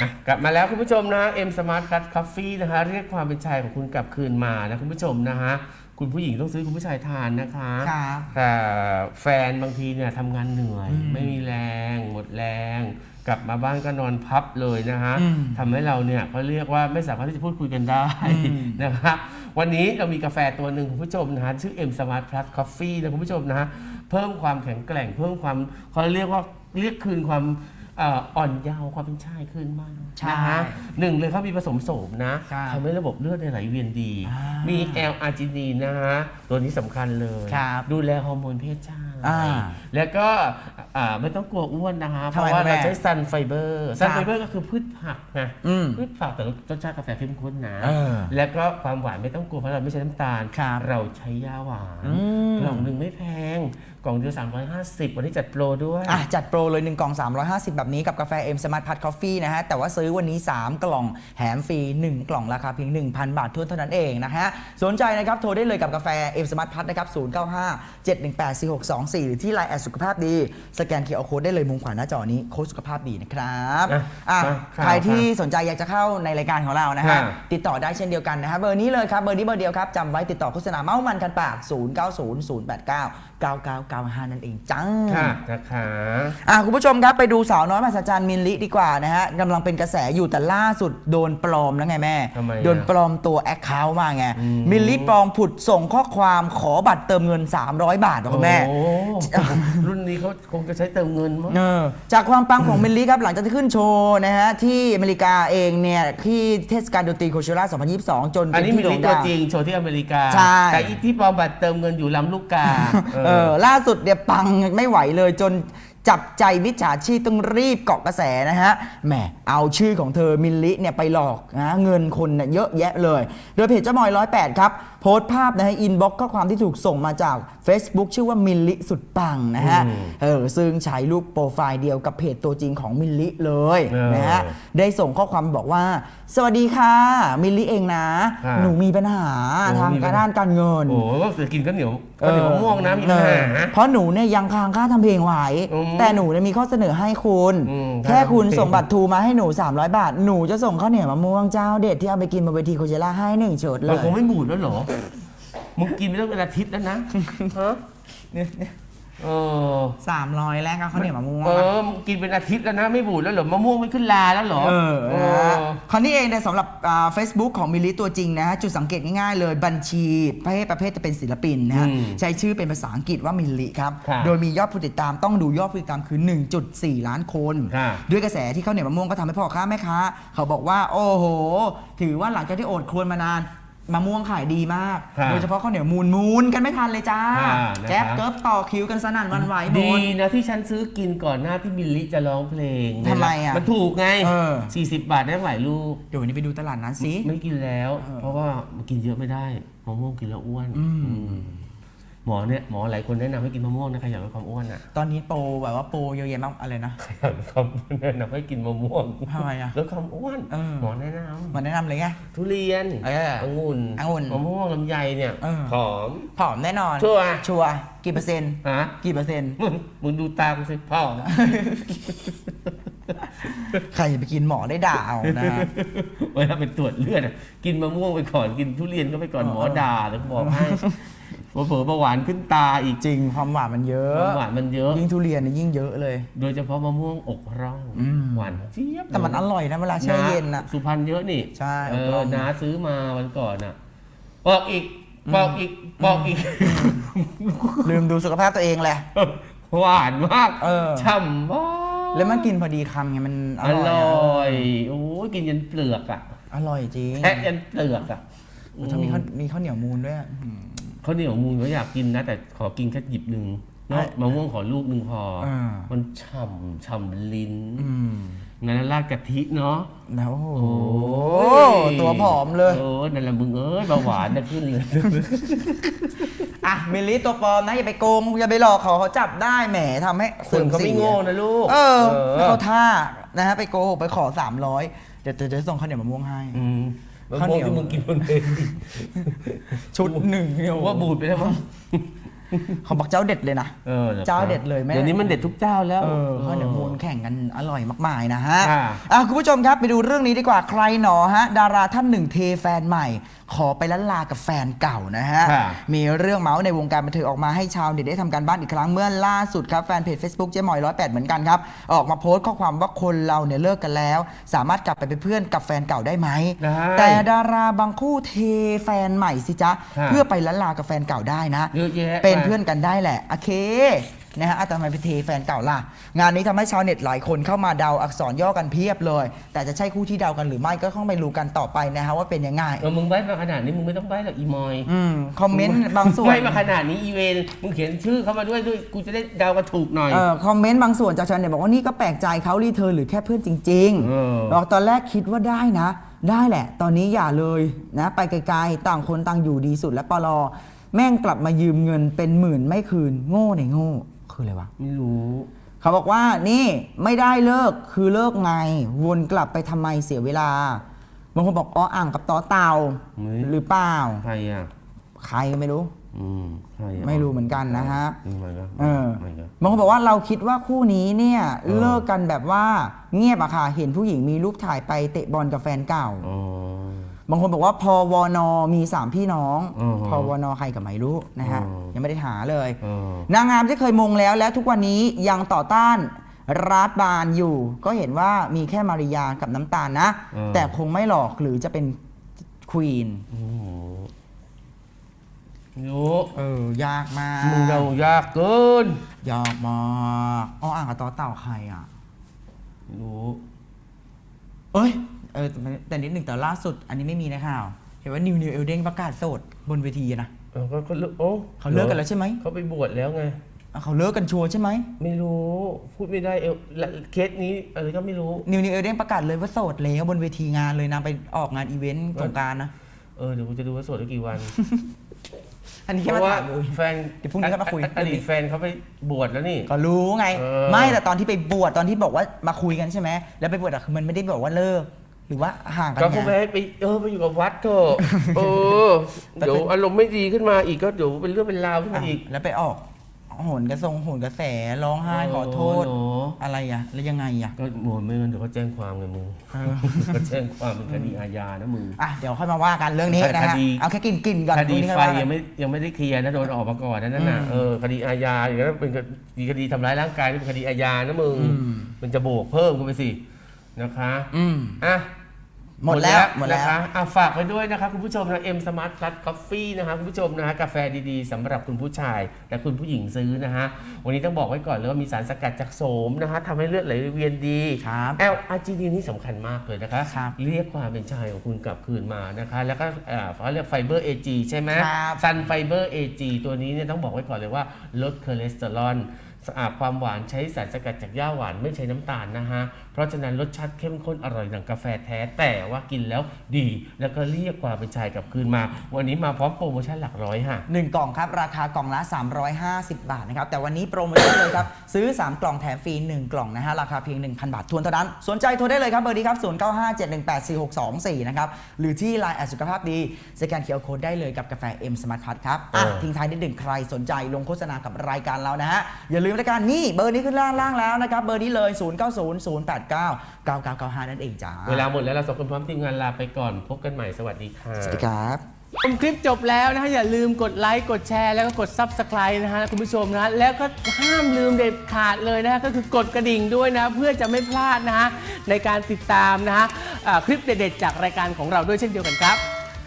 อะกลับมาแล้วคุณผู้ชมนะ M Smart Cut Coffee นะคะ เรียกความเป็นชายของคุณกลับคืนมานะคุณผู้ชมนะฮะคุณผู้หญิงต้องซื้อคุณผู้ชายทานนะคะครับแต่แฟนบางทีเนี่ยทำงานเหนื่อย อืมไม่มีแรง หมดแรง กลับมาบ้านก็นอนพับเลยนะฮะอืมทำให้เราเนี่ยเขาเรียกว่าไม่สามารถที่จะพูดคุยกันได้อืม นะคะวันนี้เรามีกาแฟตัวหนึ่งคุณผู้ชมนะฮะชื่อ M Smart Plus Coffee นะคุณผู้ชมนะฮะเพิ่มความแข็งแกร่ง เพิ่มความเขาเรียกว่าเรียกคืนความเอ่ออ่อนเยาว์ความเป็นชายขึ้นมากใช่นะฮะหนึ่งเลยเขามีผสมโสมนะครับทำให้ระบบเลือดในยไหลเวียนดีมี มีแอลอาร์จินีนนะฮะตัวนี้สำคัญเลย ครับ ดูแลฮอร์โมนเพศชาย อ่า แล้วก็อ่าไม่ต้องกลัวอ้วนนะคะ เพทำไมราะว่าแม่เราใช้ซันไฟเบอร์ซันครับไฟเบอร์ก็คือพืชผักไงอืมพืชผักแต่รสชาติกาแฟเข้มข้นนะเออแล้วก็ความหวานไม่ต้องกลัวเพราะเราไม่ใช้น้ำตาล ครับเราใช้ยาหวานอืมกล่องหนึ่งไม่แพง กล่องเดียว350 วันนี้จัดโปรด้วย อะจัดโปรเลย 1 กล่อง 350 แบบนี้กับกาแฟ M Smart Pad Coffee นะฮะ แต่ว่าซื้อวันนี้ 3 กล่องแถมฟรี 1 กล่องราคาเพียง 1,000 บาททวนเท่านั้นเองนะฮะ สนใจนะครับ โทรได้เลยกับกาแฟ M Smart Pad นะครับ 095 718 4624หรือที่ Line แอดสุขภาพดี สแกน QR Code ได้เลยมุมขวาหน้าจอนี้โค้ดสุขภาพดีนะครับอะอะมาข่าวใครที่สนใจอยากจะเข้าในรายการของเรานะฮะค่ะติดต่อได้เช่นเดียวกันนะฮะเบอร์นี้เลยครับเบอร์นี้เบอร์เดียวครับจำไว้ติดต่อโฆษณาเมาส์มันกันปาก 090089 9995 นั่นเองจัง ค่ะนะคะ อะคุณผู้ชมครับไปดูสาวน้อยมหัศจรรย์มินลิดีกว่านะฮะกำลังเป็นกระแสอยู่แต่ล่าสุดโดนปลอมแล้วไงแม่ ทำไมอะโดนปลอมตัวแอคเคาท์มาไง อืมมินลิปลอมผุดส่งข้อความขอบัตรเติมเงิน 300 บาทเหรอคุณแม่ โอ้รุ่นนี้เขาคงจะใช้เติมเงินมั้ง เออจากความปังของมิลลี่ครับ หลังจากที่ขึ้นโชว์นะฮะ ที่อเมริกาเองเนี่ย ที่เทศกาลดนตรีโคเชล่า 2022 จนอันเป็นนี้มีที่โด่ลิงตัวดังจริงโชว์ที่อเมริกา ใช่ แต่อีที่ปลอมบัตรเติมเงินอยู่ลำลูกกาเออล่าสุดเนี่ยปังไม่ไหวเลยจนจับใจมิจฉาชีพต้องรีบเกาะกระแสนะฮะ แหม เอาชื่อของเธอมิลลิเนี่ยไปหลอกนะเงินคนเนี่ยเยอะแยะเลย โดยเพจเจ้ามอย108ครับ โพสต์ภาพนะฮะ อินบ็อกข้อความที่ถูกส่งมาจาก Facebook ชื่อว่ามิลลิสุดปังนะฮะอืมเออ ซึ่งใช้รูปโปรไฟล์เดียวกับเพจตัวจริงของมิลลิเลยเออนะฮะ ได้ส่งข้อความบอกว่า สวัสดีค่ะ มิลลิเองนะค่ะหนูมีปัญหาโอ้ทางมีปัญหาด้านการเงิน โอ้โหก็คือกินข้าวเหนียวข้าวเหนียวมะม่วงนะมีปัญหาเออเพราะหนูเนี่ยยังค้างค่าทำเพลงไว้อืมแต่หนูเนี่ยมีข้อเสนอให้คุณ อืมแค่คุณครับส่งบัตรทูมาให้หนู 300 บาท หนูจะส่งข้าวเหนียวมะม่วงเจ้าเด็ดที่เอาไปกินบนเวทีโคเชล่าให้หนึ่งชุดเลมันย คงไม่บูดแล้วเหรอ มึงกินไปตั้งเป็นอาทิตย์แล้วนะฮะเออสามร้อยแรกก็ข้าวเหนียวมะม่วงเออะอมึงกินเป็นอาทิตย์แล้วนะไม่บูดแล้วเหรอมะม่วงไม่ขึ้นลาแล้วเหรอเออเอนะฮะอคราวนี้เองเนี่ยสำหรับเฟซบุ๊กของมิลลิตัวจริงนะฮะจุดสังเกตง่ายๆเลยบัญชีประเภทประเภทจะเป็นศิลปินนะฮะอืมใช้ชื่อเป็นภาษาอังกฤษว่ามิลลิครับครับ โดยมียอดผู้ติดตามต้องดูยอดผู้ติดตามคือ 1.4 ล้านคนครับด้วยกระแสที่ข้าวเหนียวมะม่วงก็ทำให้พ่อค้าแม่ค้า เขาบอกว่า โอ้โห ถือว่าหลังจากที่โอดครวญมานาน มะม่วงขายดีมากครับโดยเฉพาะข้าวเหนียวมูลมูลกันไม่ทันเลยจ้าอ่านะครับ แก๊บเกิบต่อคิวกันสนั่นหวันไหวหมดีด นะที่ฉันซื้อกินก่อนหน้าที่บิลลี่จะร้องเพลงทำไมอะมันถูกไง เออ 40 บาทได้ตั้งหลายลูก เดี๋ยววันนี้ไปดูตลาดนั้นสิ ไม่กินแล้ว เออ เพราะว่ามันกินเยอะไม่ได้มะม่วงกินแล้วอ้วนอืมอืม หมอเนี่ยหมอหลายคนแนะนำให้กินมะม่วงนะใครอยากลดความอ้วนอะตอนนี้โปรแบบว่าโปรเยอะแยะมากอะไรนะ ใครอยากลดความอ้วนแนะนำให้กินมะม่วงทำไมอะลดความอ้วนเออ หมอแนะนมาแนะนำเลยไงำทุเรียนเออองุ่นองุ่นมะม่วงลำไยเนี่ยเออหอม ผอมแน่นอนชัวร์ ชัวร์กี่เปอร์เซ็นต์ฮะกี่เปอร์เซ็นต์ มึงมึงดูตากูสิพ่อใครจะไปกินหมอได้ด่าเอานะฮะเวลาไปตรวจเลือดอะกินมะม่วงไปก่อนกินทุเรียนก็ไปก่อนเออหมอด่าแล้วบอกให้ เผลอๆเบาหวานขึ้นตาอีกจริงความหวานมันเยอะความหวานมันเยอะ ยิ่งทุเรียนเนี่ยยิ่งเยอะเลย โดยเฉพาะมะม่วงอกร่องอืม หวานเจี๊ยบแต่มันอร่อยนะเวลาแช่เย็นอะ สุพรรณเยอะนี่ใช่เออกร่ออง น้าซื้อมาวันก่อนอะบอกอีกบอกอีกบอกอีก ลืมดูสุขภาพตัวเองแหละ หวานมากเออ ฉ่ำมากแล้วมันกินพอดีคำไงมันออร่อยร่อะอยโอ้ยกินยันเปลือกอะอร่อยจริงแทะยันเปลือกอะ ถ้ามีข้าวมีข้าวเหนียวมูนด้วยอะอืมเขาวเหนียวมูลก็อยากกินนะ แต่ขอกินแค่หยิบหนึ่งเนาะเอ้ยมะม่วงขอลูกหนึ่งพออ่ามันฉ่ำฉ่ำลิ้นอืมงั้นราดกะทิเนาะแล้วโอ้โหยตัวผอมเลย โอ้นั่นแหละมึงเอ้ยเบาหวานจะขึ้นเลย อะมิลลิตัวปลอมนะอย่าไปโกงอย่าไปหลอกเขาเขาจับได้แหมทำให้คเสื่นอมเขาเสีไม่ยโง่นะลูกเออเออเขาท่านะฮะไปโกหกไปขอ 300เดี๋ยวจะส่งข้าวเหนียวมะม่วงให้ อืมมะ ข้าวเหม่นีวงยวที่มึงกินบนเวทีชุดหนึ่งเนี่ยว่าบูดไปแล้วมั้ง เขาบอกเจ้าเด็ดเลยนะ เออหรอเจ้าเด็ดเลยแม่เดี๋ยวนี้มันเด็ดทุกเจ้าแล้ว เออข้าวเหนียวมูลแข่งกันอร่อยมากมายนะฮะค่ะอะคุณผู้ชมครับไปดูเรื่องนี้ดีกว่าใครหนอฮะ ดาราท่านหนึ่งเทแฟนใหม่ ขอไปล้านลากับแฟนเก่านะฮะ ค่ะ มีเรื่องเมาส์ในวงการบันเทิงออกมาให้ชาวเน็ตได้ทำการบ้านอีกครั้งเมื่อล่าสุดครับแฟนเพจ Facebook เจ๊หมอยร้อยแปดเหมือนกันครับ ออกมาโพสต์ข้อความว่าคนเราเนี่ยเลิกกันแล้ว สามารถกลับไปเป็นเพื่อนกับแฟนเก่าได้ไหม ได้แต่ดาราบางคู่เทแฟนใหม่สิจ๊ะค่ะเพื่อไปล้านลากับแฟนเก่าได้นะ เยอะแยะเป็นไปเพื่อนกันได้แหละโอเคนะฮะอะแต่ทำไมไปเทแฟนเก่าล่ะ งานนี้ทำให้ชาวเน็ตหลายคนเข้ามาเดาอักษรย่อกันเพียบเลย แต่จะใช่คู่ที่เดากันหรือไม่ก็ต้องไปรู้กันต่อไปนะฮะว่าเป็นยังไงเออมึงใบ้มาขนาดนี้มึงไม่ต้องใบ้หรอกอีมอยอืมคอมเมนต์บางส่วนใบ้มาขนาดนี้อีเวนมึงเขียนชื่อเข้ามาด้วยด้วยกูจะได้เดากันถูกหน่อยเออคอมเมนต์บางส่วนจากชาวเน็ตบอกว่านี่ก็แปลกใจเขารีเทิร์นหรือแค่เพื่อนจริงเออบอกตอนแรกคิดว่าได้นะ ได้แหละ ตอนนี้อย่าเลยนะ ไปไกลๆต่างคนต่างอยู่ดีสุดและปลอ แม่งกลับมายืมเงินเป็นหมื่นไม่คืน โง่ในโง่ คืออะไรวะ ไม่รู้ เขาบอกว่านี่ไม่ได้เลิกคือเลิกไง วนกลับไปทำไมเสียเวลาบางคนบอกอ๋ออ่างกับต่อเต่าเฮ้ย หรือเปล่า ใครอะ ใครก็ไม่รู้ อืมใครอะไม่รู้เหมือนกันนะฮะ อืมไม่ก็เออไม่ก็ บางคนบอกว่าเราคิดว่าคู่นี้เนี่ยเออเลิกกันแบบว่าเงียบอะค่ะ เห็นผู้หญิงมีรูปถ่ายไปเตะบอลกับแฟนเก่า อ๋อ บางคนบอกว่าพอวนมีสามพี่น้องอือฮะพอวนใครกับไม่รู้นะฮะอืม ยังไม่ได้หาเลยเออนางงามที่เคยมงแล้วและทุกวันนี้ยังต่อต้านรัฐบาลอยู่ ก็เห็นว่ามีแค่มาริยากับน้ำตาลนะแต่คงไม่หลอกหรือจะเป็นควีนโอ้โหไม่รู้เออยากมากมึงเดายากเกินยากมากอ๋ออ่างกับต่อเต่าใครอะไม่รู้เอ้ย เออแต่แต่นิดหนึ่งแต่ล่าสุด อันนี้ไม่มีในข่าว เห็นว่านิวนิวเอลเด้งประกาศโสดบนเวทีนะเออก็ก็เลิกโอ้เขาเลิกกันแล้วใช่ไหมเขาไปบวชแล้วไง อะเขาเลิกกันชัวร์ใช่ไหมไม่รู้พูดไม่ได้เออและเคสนี้อะไรก็ไม่รู้ นิวนิวเอลเด้งประกาศเลยว่าโสดแล้วบนเวทีงานเลยนะไปออกงานอีเวนต์สงกรารนะ เออเดี๋ยวกูจะดูว่าโสดได้กี่วัน อันนี้เพแค่มาราะว่าถามเลย แฟนเดี๋ยวพรุ่งนี้ก็มาคุยออดีตแฟนเขาไปบวชแล้วนี่ ก็รู้ไง เออ ไม่แต่ตอนที่ไปบวชตอนที่บอกว่ามาคุยกันใช่ไหมแล้วไปบวชอะคือมันไม่ได้บอกว่าเลิก หรือว่าห่างกันก็คงไงไม่ให้ไปเออไปอยู่กับวัดเถอะเออ แต่เดี๋ยวเป็นอารมณ์ไม่ดีขึ้นมาอีกก็เดี๋ยวเป็นเรื่องเป็นราวขึ้นอะมาอีกแล้วไปออกโหนกระทรงโหนกระแสร้องไห้ขอโทษ โอ้โห อะไรอะแล้วยังไงอะก็โหมไม่งั้นเดี๋ยวเขาแจ้งความไงมึงก็แจ้งความเป็นคดีอาญานะมึง อะ เดี๋ยวค่อยมาว่ากันเรื่องนี้นะฮะคดี เอาแค่กินกินก่อนคดีพรุ่งนี้ไฟค่อว่ากันยังไม่ยังไม่ได้เคลียร์นะโดนออกมาก่อนนะนั่นน่ะอืมเออคดีอาญาอย่างนั้นเป็นคดีคดีทำร้ายร่างกายนี่เป็นคดีอาญานะมึงอืมมันจะโบวกเพิ่มกันไปสินะคะอืม อะ หมดแล้วหมดแล้วนะคะอะฝากไว้ด้วยนะคะคุณผู้ชมนะ M Smart Plus Coffee นะคะคุณผู้ชมนะฮะกาแฟดีๆสำหรับคุณผู้ชายและคุณผู้หญิงซื้อนะฮะวันนี้ต้องบอกไว้ก่อนเลยว่ามีสารสกัดจากโสมนะคะทำให้เลือดไหลเวียนดีครับแอลอาร์จีดีนี่สำคัญมากเลยนะคะครับเรียกความเป็นชายของคุณกลับคืนมานะคะ แล้วก็อ่าเขาเรียกไฟเบอร์ AG ใช่ไหมครับ ซันไฟเบอร์ AG ตัวนี้เนี่ยต้องบอกไว้ก่อนเลยว่าลดคอเลสเตอรอล สะอาดความหวานใช้สารสกัดจากหญ้าหวานไม่ใช้น้ำตาลนะฮะ เพราะฉะนั้นรสชาติเข้มข้นอร่อยดังกาแฟแท้แต่ว่ากินแล้วดี แล้วก็เรียกความเป็นชายกลับคืนมา วันนี้มาพร้อมโปรโมชั่นหลักร้อยค่ะหนึ่งกล่องครับ ราคากล่องละ 350 บาทนะครับ แต่วันนี้โปรโมชั่นเลยครับ ซื้อ 3 กล่องแถมฟรี 1 กล่องนะฮะ ราคาเพียง 1,000 บาททวนเท่านั้น สนใจโทรได้เลยครับเบอร์นี้ครับ0957184624นะครับหรือที่ Line แอดสุขภาพดีสแกนเคียร์โค้ดได้เลยกับกาแฟ M Smart Plus ครับทิ้งท้ายนิดหนึ่งใครสนใจลงโฆษณากับรายการเรานะฮะอย่าลืมรายการนี่เบอร์นี้ขึ้นล่างล่างแล้วนะครับเบอร์นี้เลย 0900899995 นั่นเองจ้าเวลาหมดแล้วเราสองคนพร้อมทีมงานลาไปก่อนพบกันใหม่สวัสดีค่ะสวัสดีครับชมคลิปจบแล้วนะฮะอย่าลืมกดไลค์กดแชร์แล้วก็กด Subscribe นะฮะคุณผู้ชมนะแล้วก็ห้ามลืมเด็ดขาดเลยนะฮะก็คือกดกระดิ่งด้วยนะเพื่อจะไม่พลาดนะฮะในการติดตามนะฮะอ่าคลิปเด็ดๆจากรายการของเราด้วยเช่นเดียวกันครับ